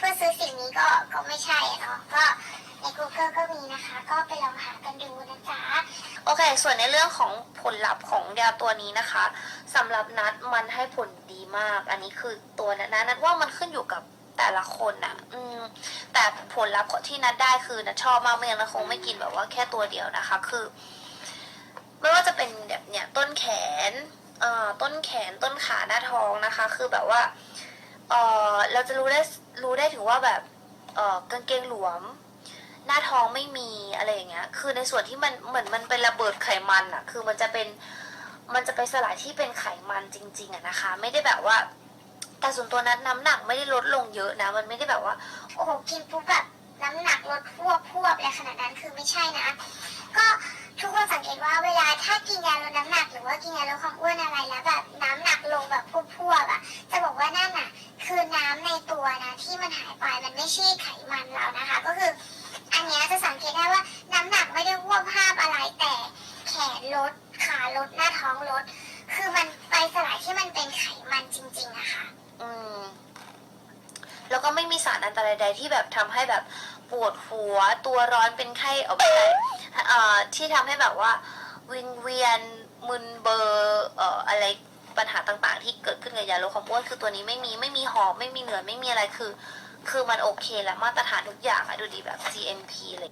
พื่อซื้อสิ่งนี้ก็ก็ไม่ใช่เนาะก็ใน Google ก็มีนะคะ ก็ไปลองหากันดูนะจ๊ะโอเค ส่วนในเรื่องของผลลัพธ์ของยาตัวนี้นะคะสำหรับนัดมันให้ผลดีมาก อันนี้คือตัวนัดนะนัดว่ามันขึ้นอยู่กับแต่ละคนอะอืมแต่ผลลัพธ์ที่นัดได้คือนัดชอบมากไม่งั้นนัดคงไม่กินแบบว่าแค่ตัวเดียวนะคะ คือไม่ว่าจะเป็นแบบเนี่ยต้นแขนเอ่อต้นแขนต้นขาหน้าท้องนะคะ คือแบบว่า เออเราจะรู้ได้รู้ได้ถึงว่าแบบเออกางเกงหลวม หน้าท้องไม่มีอะไรอย่างเงี้ย คือในส่วนที่มันเหมือนมันเป็นระเบิดไขมันอะคือมันจะเป็นมันจะไปสลายที่เป็นไขมันจริง ๆอะนะคะ ไม่ได้แบบว่า แต่ส่วนตัวนั้นน้ำหนักไม่ได้ลดลงเยอะนะ มันไม่ได้แบบว่า โอ้โหกินปุ๊บแบบน้ำหนักลดพวบพวบอะไรขนาดนั้นคือไม่ใช่นะ ก็ทุกคนสังเกตว่าเวลาถ้ากินยาลดน้ำหนักหรือว่ากินยาลดความอ้วน มันไม่ใช่ไขมันเรานะคะ ก็คือ อันนี้จะสังเกตได้ว่าน้ำหนักไม่ได้อ้วบภาพอะไรแต่แขนลดขาลดหน้าท้องลด คือมันไปสลายที่มันเป็นไขมันจริงๆอะค่ะอืมแล้วก็ไม่มีสารอันตรายใดที่แบบทำให้แบบปวดหัวตัวร้อนเป็นไข้เอาไปเอ่อที่ทำให้แบบว่าวิงเวียนมึนเบลอร์เอ่ออะไรปัญหาต่างๆ ที่เกิดขึ้นกับยาลดความอ้วนคือตัวนี้ไม่มีไม่มีหอบไม่มีเหนื่อยไม่มีอะไรคือ คือมันโอเคแล้วมาตรฐานทุกอย่างอะดูดีแบบ GMP เลย